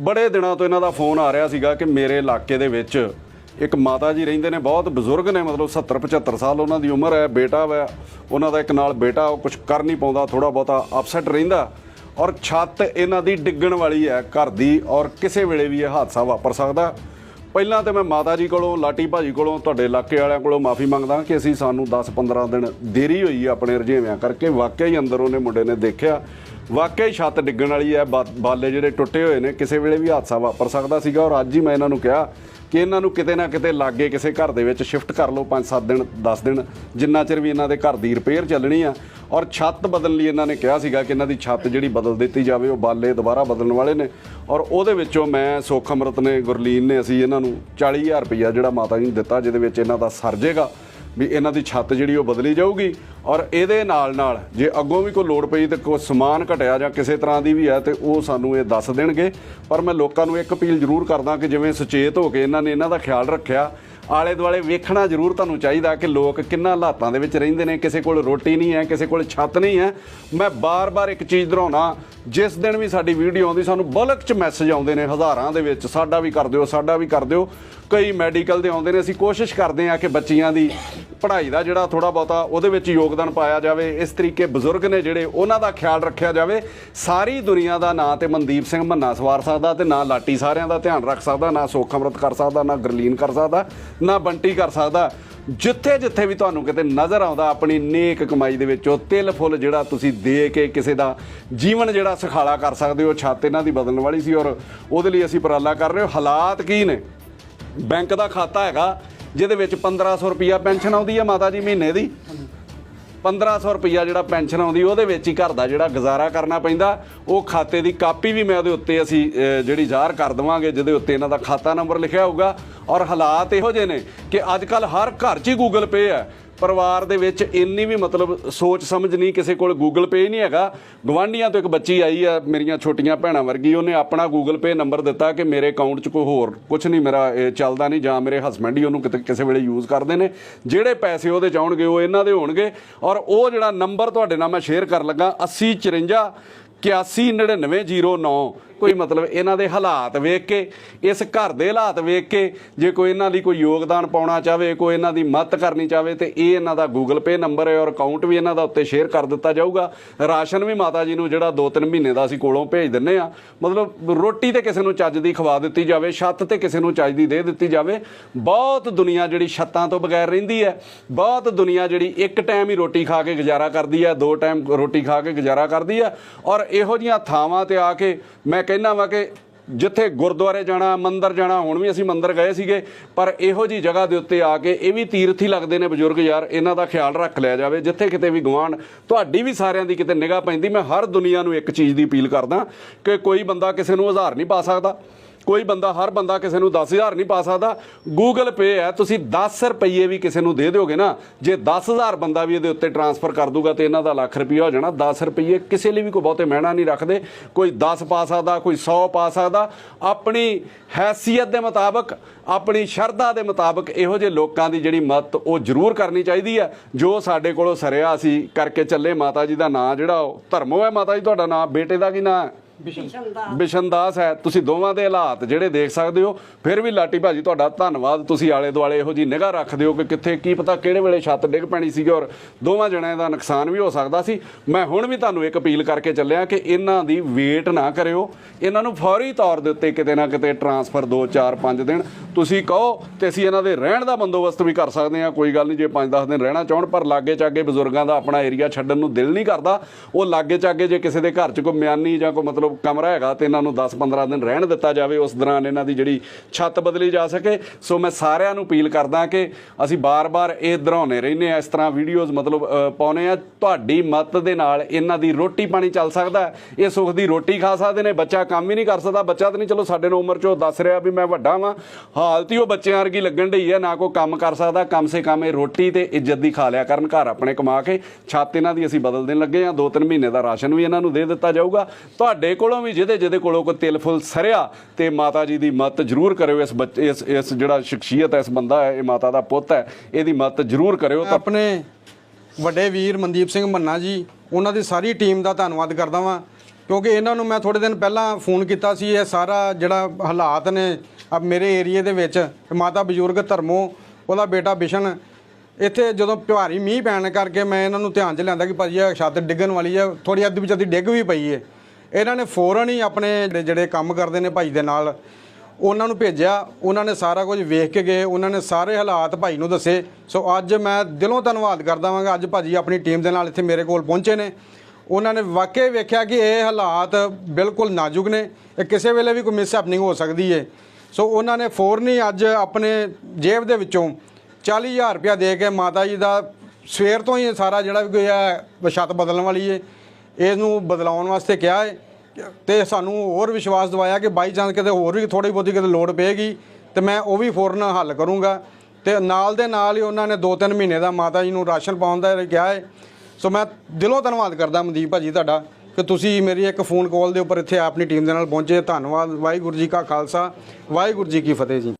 ਬੜੇ ਦਿਨਾਂ ਤੋਂ ਇਹਨਾਂ ਦਾ ਫੋਨ ਆ ਰਿਹਾ ਸੀਗਾ ਕਿ ਮੇਰੇ ਇਲਾਕੇ ਦੇ ਵਿੱਚ ਇੱਕ ਮਾਤਾ ਜੀ ਰਹਿੰਦੇ ਨੇ, ਬਹੁਤ ਬਜ਼ੁਰਗ ਨੇ, ਮਤਲਬ 70 75 ਸਾਲ ਉਹਨਾਂ ਦੀ ਉਮਰ ਹੈ, ਬੇਟਾ ਵਾ, ਉਹਨਾਂ ਦਾ ਇੱਕ ਨਾਲ ਬੇਟਾ, ਉਹ ਕੁਝ ਕਰ ਨਹੀਂ ਪਾਉਂਦਾ ਥੋੜਾ ਬਹੁਤਾ ਅਪਸੈਟ ਰਹਿੰਦਾ ਔਰ ਛੱਤ ਇਹਨਾਂ ਦੀ ਡਿੱਗਣ ਵਾਲੀ ਹੈ ਘਰ ਦੀ ਔਰ ਕਿਸੇ ਵੇਲੇ ਵੀ ਇਹ ਹਾਦਸਾ ਵਾਪਰ ਸਕਦਾ। ਪਹਿਲਾਂ ਤੇ ਮੈਂ ਮਾਤਾ ਜੀ ਕੋਲੋਂ, ਲਾਟੀ ਭਾਜੀ ਕੋਲੋਂ, ਤੁਹਾਡੇ ਇਲਾਕੇ ਵਾਲਿਆਂ ਕੋਲੋਂ ਮਾਫੀ ਮੰਗਦਾ ਕਿ ਅਸੀਂ ਸਾਨੂੰ 10-15 ਦਿਨ ਦੇਰੀ ਹੋਈ ਆਪਣੇ ਰੁਝੇਵਿਆਂ ਕਰਕੇ। ਵਾਕਿਆ ਹੀ ਅੰਦਰ ਉਹਨੇ ਮੁੰਡੇ ਨੇ ਦੇਖਿਆ ਵਾਕਿਆ ਹੀ ਛੱਤ ਡਿੱਗਣ ਵਾਲੀ ਹੈ, ਬਾ- ਬਾਲੇ ਜਿਹੜੇ ਟੁੱਟੇ ਹੋਏ ਨੇ, ਕਿਸੇ ਵੇਲੇ ਵੀ ਹਾਦਸਾ ਵਾਪਰ ਸਕਦਾ ਸੀਗਾ ਔਰ ਅੱਜ ਹੀ ਮੈਂ ਇਹਨਾਂ ਨੂੰ ਕਿਹਾ ਕਿ ਇਹਨਾਂ ਨੂੰ ਕਿਤੇ ਨਾ ਕਿਤੇ ਲਾਗੇ ਕਿਸੇ ਘਰ ਦੇ ਵਿੱਚ ਸ਼ਿਫਟ ਕਰ ਲਓ 5-7 ਦਿਨ 10 ਦਿਨ, ਜਿੰਨਾ ਚਿਰ ਵੀ ਇਹਨਾਂ ਦੇ ਘਰ ਦੀ ਰਿਪੇਅਰ ਚੱਲਣੀ ਆ। ਔਰ ਛੱਤ ਬਦਲਣ ਲਈ ਇਹਨਾਂ ਨੇ ਕਿਹਾ ਸੀਗਾ ਕਿ ਇਹਨਾਂ ਦੀ ਛੱਤ ਜਿਹੜੀ ਬਦਲ ਦਿੱਤੀ ਜਾਵੇ, ਉਹ ਬਾਲੇ ਦੁਬਾਰਾ ਬਦਲਣ ਵਾਲੇ ਨੇ। ਔਰ ਉਹਦੇ ਵਿੱਚੋਂ ਮੈਂ ਸੁੱਖ ਅੰਮ੍ਰਿਤ ਨੇ, ਗੁਰਲੀਨ ਨੇ ਅਸੀਂ ਇਹਨਾਂ ਨੂੰ 40000 ਰੁਪਈਆ ਜਿਹੜਾ ਮਾਤਾ ਜੀ ਨੂੰ ਦਿੱਤਾ, ਜਿਹਦੇ ਵਿੱਚ ਇਹਨਾਂ ਦਾ ਸਰ ਜੇਗਾ। ਵੀ ਇਹਨਾਂ ਦੀ ਛੱਤ ਜਿਹੜੀ ਉਹ ਬਦਲੀ ਜਾਊਗੀ ਔਰ ਇਹਦੇ ਨਾਲ ਨਾਲ ਜੇ ਅੱਗੋਂ ਵੀ ਕੋਈ ਲੋੜ ਪਈ ਤੇ ਕੋਈ ਸਮਾਨ ਘਟਿਆ ਜਾਂ ਕਿਸੇ ਤਰ੍ਹਾਂ ਦੀ ਵੀ ਹੈ ਤੇ ਉਹ ਸਾਨੂੰ ਇਹ ਦੱਸ ਦੇਣਗੇ। ਪਰ ਮੈਂ ਲੋਕਾਂ ਨੂੰ ਇੱਕ ਅਪੀਲ ਜ਼ਰੂਰ ਕਰਦਾ ਕਿ ਜਿਵੇਂ ਸੁਚੇਤ ਹੋ ਕੇ ਇਹਨਾਂ ਨੇ ਇਹਨਾਂ ਦਾ ਖਿਆਲ ਰੱਖਿਆ ਆਲੇ ਦੁਆਲੇ ਵੇਖਣਾ ਜ਼ਰੂਰ ਤੁਹਾਨੂੰ ਚਾਹੀਦਾ ਕਿ ਲੋਕ ਕਿੰਨਾ ਹਾਲਾਤਾਂ ਦੇ ਵਿੱਚ ਰਹਿੰਦੇ ਨੇ, ਕਿਸੇ ਕੋਲ ਰੋਟੀ ਨਹੀਂ ਹੈ, ਕਿਸੇ ਕੋਲ ਛੱਤ ਨਹੀਂ ਹੈ। ਮੈਂ ਬਾਰ-ਬਾਰ ਇੱਕ ਚੀਜ਼ ਦੁਹਰਾਉਣਾ ਜਿਸ ਦਿਨ ਵੀ ਸਾਡੀ ਵੀਡੀਓ ਆਉਂਦੀ, ਸਾਨੂੰ ਬਲਕ ਚ ਮੈਸੇਜ ਆਉਂਦੇ ਨੇ ਹਜ਼ਾਰਾਂ ਦੇ ਵਿੱਚ, ਸਾਡਾ ਵੀ ਕਰ ਦਿਓ, ਸਾਡਾ ਵੀ ਕਰ ਦਿਓ। ਕਈ ਮੈਡੀਕਲ ਦੇ ਆਉਂਦੇ ਨੇ, ਅਸੀਂ ਕੋਸ਼ਿਸ਼ ਕਰਦੇ ਹਾਂ ਕਿ ਬੱਚੀਆਂ ਦੀ ਪੜ੍ਹਾਈ ਦਾ ਜਿਹੜਾ ਥੋੜਾ ਬਹੁਤਾ ਉਹਦੇ ਵਿੱਚ ਯੋਗਦਾਨ ਪਾਇਆ ਜਾਵੇ, ਇਸ ਤਰੀਕੇ ਬਜ਼ੁਰਗ ਨੇ ਜਿਹੜੇ ਉਹਨਾਂ ਦਾ ਖਿਆਲ ਰੱਖਿਆ ਜਾਵੇ, ਸਾਰੀ ਦੁਨੀਆ ਦਾ ਨਾਂ ਤੇ ਮਨਦੀਪ ਸਿੰਘ ਮੰਨਾ ਸਵਾਰ ਸਕਦਾ ਤੇ ਨਾ ਲਾਟੀ ਸਾਰਿਆਂ ਦਾ ਧਿਆਨ ਰੱਖ ਸਕਦਾ, ਨਾ ਸੋਖ ਅੰਮ੍ਰਿਤ ਕਰ ਸਕਦਾ, ਨਾ ਗਰਲੀਨ ਕਰ ਸਕਦਾ, ਨਾ ਬੰਟੀ ਕਰ ਸਕਦਾ। ਜਿੱਥੇ ਜਿੱਥੇ ਵੀ ਤੁਹਾਨੂੰ ਕਿਤੇ ਨਜ਼ਰ ਆਉਂਦਾ, ਆਪਣੀ ਨੇਕ ਕਮਾਈ ਦੇ ਵਿੱਚੋਂ ਤਿਲ ਫੁੱਲ ਜਿਹੜਾ ਤੁਸੀਂ ਦੇ ਕੇ ਕਿਸੇ ਦਾ ਜੀਵਨ ਜਿਹੜਾ ਸੁਖਾਲਾ ਕਰ ਸਕਦੇ ਹੋ, ਛੱਤ ਇਹਨਾਂ ਦੀ ਬਦਲਣ ਵਾਲੀ ਸੀ ਔਰ ਉਹਦੇ ਲਈ ਅਸੀਂ ਉਪਰਾਲਾ ਕਰ ਰਹੇ ਹੋ। ਹਾਲਾਤ ਕੀ ਨੇ? ਬੈਂਕ ਦਾ ਖਾਤਾ ਹੈਗਾ ਜਿਹਦੇ ਵਿੱਚ 1500 ਰੁਪਿਆ ਪੈਨਸ਼ਨ ਆਉਂਦੀ ਹੈ ਮਾਤਾ ਜੀ ਮਹੀਨੇ ਦੀ। 1500 ਰੁਪਿਆ ਜਿਹੜਾ ਪੈਨਸ਼ਨ ਆਉਂਦੀ, ਉਹਦੇ ਵਿੱਚ ਹੀ ਘਰ ਦਾ ਜਿਹੜਾ ਗੁਜ਼ਾਰਾ ਕਰਨਾ ਪੈਂਦਾ। ਉਹ ਖਾਤੇ ਦੀ ਕਾਪੀ ਵੀ ਮੈਂ ਉਹਦੇ ਉੱਤੇ ਅਸੀਂ ਜਿਹੜੀ ਜ਼ਾਹਰ ਕਰ ਦਵਾਂਗੇ, ਜਿਹਦੇ ਉੱਤੇ ਇਹਨਾਂ ਦਾ ਖਾਤਾ ਨੰਬਰ ਲਿਖਿਆ ਹੋਊਗਾ। ਔਰ ਹਾਲਾਤ ਇਹੋ ਜਿਹੇ ਨੇ ਕਿ ਅੱਜ ਕੱਲ ਹਰ ਘਰ 'ਚ ਹੀ ਗੂਗਲ ਪੇ ਹੈ। ਪਰਿਵਾਰ ਦੇ ਵਿੱਚ ਇੰਨੀ ਵੀ ਮਤਲਬ ਸੋਚ ਸਮਝ ਨਹੀਂ, ਕਿਸੇ ਕੋਲ ਗੂਗਲ ਪੇ ਨਹੀਂ ਹੈਗਾ। ਗਵਾਂਢੀਆਂ ਤੋਂ ਇੱਕ ਬੱਚੀ ਆਈ ਆ, ਮੇਰੀਆਂ ਛੋਟੀਆਂ ਭੈਣਾਂ ਵਰਗੀ, ਉਹਨੇ ਆਪਣਾ ਗੂਗਲ ਪੇ ਨੰਬਰ ਦਿੱਤਾ ਕਿ ਮੇਰੇ ਅਕਾਊਂਟ 'ਚ ਕੋਈ ਹੋਰ ਕੁਝ ਨਹੀਂ, ਮੇਰਾ ਇਹ ਚੱਲਦਾ ਨਹੀਂ ਜਾਂ ਮੇਰੇ ਹਸਬੰਡ ਹੀ ਉਹਨੂੰ ਕਿਤੇ ਕਿਸੇ ਵੇਲੇ ਯੂਜ਼ ਕਰਦੇ ਨੇ। ਜਿਹੜੇ ਪੈਸੇ ਉਹਦੇ 'ਚ ਆਉਣਗੇ, ਉਹ ਇਹਨਾਂ ਦੇ ਹੋਣਗੇ। ਔਰ ਉਹ ਜਿਹੜਾ ਨੰਬਰ ਤੁਹਾਡੇ ਨਾਲ ਮੈਂ ਸ਼ੇਅਰ ਕਰਨ ਲੱਗਾ 80 54 819909 ਕੋਈ ਮਤਲਬ ਇਹਨਾਂ ਦੇ ਹਾਲਾਤ ਵੇਖ ਕੇ, ਇਸ ਘਰ ਦੇ ਹਾਲਾਤ ਵੇਖ ਕੇ, ਜੇ ਕੋਈ ਇਹਨਾਂ ਲਈ ਕੋਈ ਯੋਗਦਾਨ ਪਾਉਣਾ ਚਾਹਵੇ, ਕੋਈ ਇਹਨਾਂ ਦੀ ਮਦਦ ਕਰਨੀ ਚਾਹਵੇ, ਤੇ ਇਹ ਇਹਨਾਂ ਦਾ ਗੂਗਲ ਪੇ ਨੰਬਰ ਹੈ ਔਰ ਅਕਾਊਂਟ ਵੀ ਇਹਨਾਂ ਦਾ ਉੱਤੇ ਸ਼ੇਅਰ ਕਰ ਦਿੱਤਾ ਜਾਊਗਾ। ਰਾਸ਼ਨ ਵੀ ਮਾਤਾ ਜੀ ਨੂੰ ਜਿਹੜਾ 2-3 ਮਹੀਨੇ ਦਾ ਅਸੀਂ ਕੋਲੋਂ ਭੇਜ ਦਿੰਨੇ ਆ ਮਤਲਬ ਰੋਟੀ ਤੇ ਕਿਸੇ ਨੂੰ ਚੱਜ ਦੀ ਖਵਾ ਦਿੱਤੀ ਜਾਵੇ, ਛੱਤ ਤੇ ਕਿਸੇ ਨੂੰ ਚੱਜ ਦੀ ਦੇ ਦਿੱਤੀ ਜਾਵੇ। ਬਹੁਤ ਦੁਨੀਆ ਜਿਹੜੀ ਛੱਤਾਂ ਤੋਂ ਬਗੈਰ ਰਹਿੰਦੀ ਹੈ, ਬਹੁਤ ਦੁਨੀਆ ਜਿਹੜੀ ਇੱਕ ਟਾਈਮ ਹੀ ਰੋਟੀ ਖਾ ਕੇ ਗੁਜ਼ਾਰਾ ਕਰਦੀ ਹੈ, ਦੋ ਟਾਈਮ ਰੋਟੀ ਖਾ ਕੇ ਗੁਜ਼ਾਰਾ ਕਰਦੀ ਹੈ। ਔਰ ਇਹੋ ਜੀਆਂ ਥਾਵਾਂ ਤੇ ਆ ਕੇ ਮੈਂ ਕਹਿੰਦਾ ਵਾਂ ਕਿ ਜਿੱਥੇ ਗੁਰਦੁਆਰੇ ਜਾਣਾ, ਮੰਦਰ ਜਾਣਾ, ਹੁਣ ਵੀ ਅਸੀਂ ਮੰਦਰ ਗਏ ਸੀਗੇ, ਪਰ ਇਹੋ ਜੀ ਜਗ੍ਹਾ ਦੇ ਉੱਤੇ ਆ ਕੇ ਇਹ ਵੀ ਤੀਰਥ ਹੀ ਲੱਗਦੇ ਨੇ ਬਜ਼ੁਰਗ ਯਾਰ, ਇਹਨਾਂ ਦਾ ਖਿਆਲ ਰੱਖ ਲਿਆ ਜਾਵੇ, ਜਿੱਥੇ ਕਿਤੇ ਵੀ ਗਵਾਂਢ ਤੁਹਾਡੀ ਵੀ ਸਾਰਿਆਂ ਦੀ ਕਿਤੇ ਨਿਗਾਹ ਪੈਂਦੀ, ਮੈਂ ਹਰ ਦੁਨੀਆ ਨੂੰ ਇੱਕ ਚੀਜ਼ ਦੀ ਅਪੀਲ ਕਰਦਾ ਕਿ ਕੋਈ ਬੰਦਾ ਕਿਸੇ ਨੂੰ ਹਜ਼ਾਰ ਨਹੀਂ ਪਾ ਸਕਦਾ। ਕੋਈ ਬੰਦਾ, ਹਰ ਬੰਦਾ ਕਿਸੇ ਨੂੰ 10000 ਨਹੀਂ ਪਾ ਸਕਦਾ। ਗੂਗਲ ਪੇ ਹੈ, ਤੁਸੀਂ 10 ਰੁਪਏ ਵੀ ਕਿਸੇ ਨੂੰ ਦੇ ਦਿਓਗੇ ਨਾ, ਜੇ 10000 ਬੰਦਾ ਵੀ ਇਹਦੇ ਉੱਤੇ ਟ੍ਰਾਂਸਫਰ ਕਰ ਦੂਗਾ ਤੇ ਇਹਨਾਂ ਦਾ ਲੱਖ ਰੁਪਈਆ ਹੋ ਜਾਣਾ। 10 ਰੁਪਏ ਕਿਸੇ ਲਈ ਵੀ ਕੋਈ ਬਹੁਤੇ ਮਹਿਣਾ ਨਹੀਂ ਰੱਖਦੇ। ਕੋਈ 10 ਪਾ ਸਕਦਾ, ਕੋਈ 100 ਪਾ ਸਕਦਾ। ਆਪਣੀ ਹੈਸੀਅਤ ਦੇ ਮੁਤਾਬਕ, ਆਪਣੀ ਸ਼ਰਧਾ ਦੇ ਮੁਤਾਬਕ ਇਹੋ ਜਿਹੇ ਲੋਕਾਂ ਦੀ ਜਿਹੜੀ ਮਦਦ ਉਹ ਜ਼ਰੂਰ ਕਰਨੀ ਚਾਹੀਦੀ ਹੈ। ਜੋ ਸਾਡੇ ਕੋਲੋਂ ਸਰਿਆ ਸੀ ਕਰਕੇ ਚੱਲੇ ਮਾਤਾ ਜੀ ਦਾ ਨਾਂ, ਜਿਹੜਾ ਉਹ ਧਰਮੋ ਹੈ ਮਾਤਾ ਜੀ, ਤੁਹਾਡਾ ਨਾਂ, ਬੇਟੇ ਦਾ ਕੀ ਨਾਂ ਹੈ? ਬਿਸ਼ਨਦਾਸ। ਹੈ। ਤੁਸੀਂ ਦੋਵਾਂ ਦੇ ਹਾਲਾਤ ਜਿਹੜੇ ਦੇਖ ਸਕਦੇ ਹੋ ਫਿਰ ਵੀ ਲਾਟੀ ਭਾਜੀ ਤੁਹਾਡਾ ਧੰਨਵਾਦ। ਤੁਸੀਂ ਆਲੇ ਦੁਆਲੇ ਇਹੋ ਜੀ ਨਿਗਾਹ ਰੱਖਦੇ ਹੋ ਕਿ ਕਿੱਥੇ ਕੀ ਪਤਾ ਕਿਹੜੇ ਵੇਲੇ ਛੱਤ ਡਿੱਗ ਪੈਣੀ ਸੀਗੀ ਔਰ ਦੋਵਾਂ ਜਣਿਆਂ ਦਾ ਨੁਕਸਾਨ ਵੀ ਹੋ ਸਕਦਾ ਸੀ। ਮੈਂ ਹੁਣ ਵੀ ਤੁਹਾਨੂੰ ਇੱਕ ਅਪੀਲ ਕਰਕੇ ਚੱਲਿਆ ਕਿ ਇਹਨਾਂ ਦੀ ਵੇਟ ਨਾ ਕਰਿਓ। ਇਹਨਾਂ ਨੂੰ ਫੌਰੀ ਤੌਰ ਦੇ ਉੱਤੇ ਕਿਤੇ ਨਾ ਕਿਤੇ ਟਰਾਂਸਫਰ 2 4 5 ਦਿਨ ਤੁਸੀਂ ਕਹੋ ਤੇ ਅਸੀਂ ਇਹਨਾਂ ਦੇ ਰਹਿਣ ਦਾ ਬੰਦੋਬਸਤ ਵੀ ਕਰ ਸਕਦੇ ਹਾਂ। ਕੋਈ ਗੱਲ ਨਹੀਂ ਜੇ 5-10 ਦਿਨ ਰਹਿਣਾ ਚਾਹਣ ਪਰ ਲਾਗੇ ਚਾਗੇ ਬਜ਼ੁਰਗਾਂ ਦਾ ਆਪਣਾ ਏਰੀਆ ਛੱਡਣ ਨੂੰ ਦਿਲ ਨਹੀਂ ਕਰਦਾ। ਉਹ ਲਾਗੇ ਚਾਗੇ ਜੇ ਕਿਸੇ ਦੇ ਘਰ 'ਚ ਕੋਈ ਮਿਆਨੀ ਜਾਂ ਕੋਈ ਮਤਲਬ ਕਮਰਾ ਹੈਗਾ ਤੇ ਇਹਨਾਂ ਨੂੰ 10-15 ਦਿਨ ਰਹਿਣ ਦਿੱਤਾ ਜਾਵੇ ਉਸ ਦੌਰਾਨ ਇਹਨਾਂ ਦੀ ਜਿਹੜੀ ਛੱਤ ਬਦਲੀ ਜਾ ਸਕੇ। ਸੋ ਮੈਂ ਸਾਰਿਆਂ ਨੂੰ ਅਪੀਲ ਕਰਦਾ ਕਿ ਅਸੀਂ ਬਾਰ-ਬਾਰ ਇਹ ਦੁਹਰਾਉਂਦੇ ਰਹਿੰਦੇ ਆ ਇਸ ਤਰ੍ਹਾਂ ਵੀਡੀਓਜ਼ ਮਤਲਬ ਅ, ਪਾਉਨੇ ਆ ਤੁਹਾਡੀ ਮਦਦ ਦੇ ਨਾਲ ਇਹਨਾਂ ਦੀ ਰੋਟੀ ਪਾਣੀ ਚੱਲ ਸਕਦਾ ਇਹ ਸੁੱਖ ਦੀ ਰੋਟੀ ਖਾ ਸਕਦੇ ਨੇ ਬੱਚਾ ਕੰਮ ਹੀ ਨਹੀਂ ਕਰ ਸਕਦਾ। ਬੱਚਾ ਤਾਂ ਨਹੀਂ ਚਲੋ ਸਾਡੇ ਨੂੰ ਉਮਰ 'ਚੋਂ ਦੱਸ ਰਿਹਾ ਵੀ ਮੈਂ ਵੱਡਾ ਵਾਂ। ਹਾਲਤ ਹੀ ਉਹ ਬੱਚਿਆਂ ਵਰਗੀ ਲੱਗਣ ਢਈ ਹੈ ਨਾ ਕੋਈ ਕੰਮ ਕਰ ਸਕਦਾ। ਕਮ ਸੇ ਕਮ ਇਹ ਰੋਟੀ ਤੇ ਇੱਜ਼ਤ ਦੀ ਖਾ ਲਿਆ ਕਰਨ ਘਰ ਆਪਣੇ ਕਮਾ ਕੇ ਛੱਤ ਇਹਨਾਂ ਦੀ ਅਸੀਂ ਬਦਲ ਦੇਣ ਲੱਗੇ ਆ ਦੋ ਤਿੰਨ ਮਹੀਨੇ ਦਾ ਰਾਸ਼ਨ ਵੀ ਇਹਨਾਂ ਨੂੰ ਦੇ ਦਿੱਤਾ ਜਾਊਗਾ। ਤੁਹਾਡੇ ਕੋਲੋਂ ਵੀ, ਜਿਹਦੇ ਜਿਹਦੇ ਕੋਲੋਂ ਕੋਈ ਤਿਲ ਫੁੱਲ ਸਰਿਆ, ਤੇ ਮਾਤਾ ਜੀ ਦੀ ਮਦਦ ਜ਼ਰੂਰ ਕਰਿਓ। ਇਸ ਬੱਚੇ ਇਸ ਇਸ ਜਿਹੜਾ ਸ਼ਖਸੀਅਤ ਹੈ, ਇਸ ਬੰਦਾ ਹੈ, ਇਹ ਮਾਤਾ ਦਾ ਪੁੱਤ ਹੈ, ਇਹਦੀ ਮਦਦ ਜ਼ਰੂਰ ਕਰਿਓ। ਤਾਂ ਆਪਣੇ ਵੱਡੇ ਵੀਰ ਮਨਦੀਪ ਸਿੰਘ ਮੰਨਾ ਜੀ, ਉਹਨਾਂ ਦੀ ਸਾਰੀ ਟੀਮ ਦਾ ਧੰਨਵਾਦ ਕਰਦਾ ਵਾਂ, ਕਿਉਂਕਿ ਇਹਨਾਂ ਨੂੰ ਮੈਂ ਥੋੜੇ ਦਿਨ ਪਹਿਲਾਂ ਫੋਨ ਕੀਤਾ ਸੀ, ਇਹ ਸਾਰਾ ਜਿਹੜਾ ਹਾਲਾਤ ਨੇ ਆ ਮੇਰੇ ਏਰੀਏ ਦੇ ਵਿੱਚ, ਮਾਤਾ ਬਜ਼ੁਰਗ ਧਰਮੋ, ਉਹਦਾ ਬੇਟਾ ਬਿਸ਼ਨ, ਇੱਥੇ ਜਦੋਂ ਭਾਰੀ ਮੀਂਹ ਪੈਣ ਕਰਕੇ ਮੈਂ ਇਹਨਾਂ ਨੂੰ ਧਿਆਨ 'ਚ ਲਿਆਂਦਾ ਕਿ ਭਾਜੀ ਇਹ ਛੱਤ ਡਿੱਗਣ ਵਾਲੀ ਹੈ ਥੋੜੀ ਅੱਧੀ ਵਿੱਚ ਅੱਧੀ ਡਿੱਗ ਵੀ ਪਈ ਹੈ ਇਹਨਾਂ ਨੇ ਫੌਰਨ ਹੀ ਆਪਣੇ ਜਿਹੜੇ- ਜਿਹੜੇ ਕੰਮ ਕਰਦੇ ਨੇ ਭਾਈ ਦੇ ਨਾਲ, ਉਹਨਾਂ ਨੂੰ ਭੇਜਿਆ, ਉਹਨਾਂ ਨੇ ਸਾਰਾ ਕੁਝ ਵੇਖ ਕੇ ਗਏ, ਉਹਨਾਂ ਨੇ ਸਾਰੇ ਹਾਲਾਤ ਭਾਈ ਨੂੰ ਦੱਸੇ। ਸੋ ਅੱਜ ਮੈਂ ਦਿਲੋਂ ਧੰਨਵਾਦ ਕਰਦਾ ਵਾਂਗਾ, ਅੱਜ ਭਾਜੀ ਆਪਣੀ ਟੀਮ ਦੇ ਨਾਲ ਇੱਥੇ ਮੇਰੇ ਕੋਲ ਪਹੁੰਚੇ ਨੇ। ਉਹਨਾਂ ਨੇ ਵਾਕਈ ਵੇਖਿਆ ਕਿ ਇਹ ਹਾਲਾਤ ਬਿਲਕੁਲ ਨਾਜ਼ੁਕ ਨੇ, ਇਹ ਕਿਸੇ ਵੇਲੇ ਵੀ ਕੋਈ ਮਿਸ ਹੈਪਨਿੰਗ ਹੋ ਸਕਦੀ ਹੈ ਸੋ ਉਹਨਾਂ ਨੇ ਫੌਰਨ ਹੀ ਅੱਜ ਆਪਣੇ ਜੇਬ ਦੇ ਵਿੱਚੋਂ 40000 ਰੁਪਇਆ ਦੇ ਕੇ ਮਾਤਾ ਜੀ ਦਾ ਸਵੇਰ ਤੋਂ ਹੀ ਸਾਰਾ ਜਿਹੜਾ ਵੀ ਕੋਈ ਹੈ, ਛੱਤ ਬਦਲਣ ਵਾਲੀ ਹੈ ਇਸ ਨੂੰ ਬਦਲਾਉਣ ਵਾਸਤੇ ਕਿਹਾ ਹੈ ਤੇ ਸਾਨੂੰ ਹੋਰ ਵਿਸ਼ਵਾਸ ਦਿਵਾਇਆ ਕਿ ਬਾਈ ਚਾਂਸ ਕਿਤੇ ਹੋਰ ਵੀ ਥੋੜੀ ਬਹੁਤੀ ਕਿਤੇ ਲੋੜ ਪਏਗੀ ਤੇ ਮੈਂ ਉਹ ਵੀ ਫੌਰਨ ਹੱਲ ਕਰੂੰਗਾ। ਤੇ ਨਾਲ ਦੇ ਨਾਲ ਹੀ ਉਹਨਾਂ ਨੇ 2-3 ਮਹੀਨੇ ਦਾ ਮਾਤਾ ਜੀ ਨੂੰ ਰਾਸ਼ਨ ਪਾਉਣ ਦਾ ਕਿਹਾ ਹੈ ਸੋ ਮੈਂ ਦਿਲੋਂ ਧੰਨਵਾਦ ਕਰਦਾ ਮਨਦੀਪ ਭਾਜੀ ਤੁਹਾਡਾ ਕਿ ਤੁਸੀਂ ਮੇਰੀ ਇੱਕ ਫੋਨ ਕਾਲ ਦੇ ਉੱਪਰ ਇੱਥੇ ਆਪਣੀ ਟੀਮ ਦੇ ਨਾਲ ਪਹੁੰਚੇ। ਧੰਨਵਾਦ। ਵਾਹਿਗੁਰੂ ਜੀ ਕਾ ਖਾਲਸਾ। ਵਾਹਿਗੁਰੂ ਜੀ ਕੀ ਫਤਿਹ ਜੀ।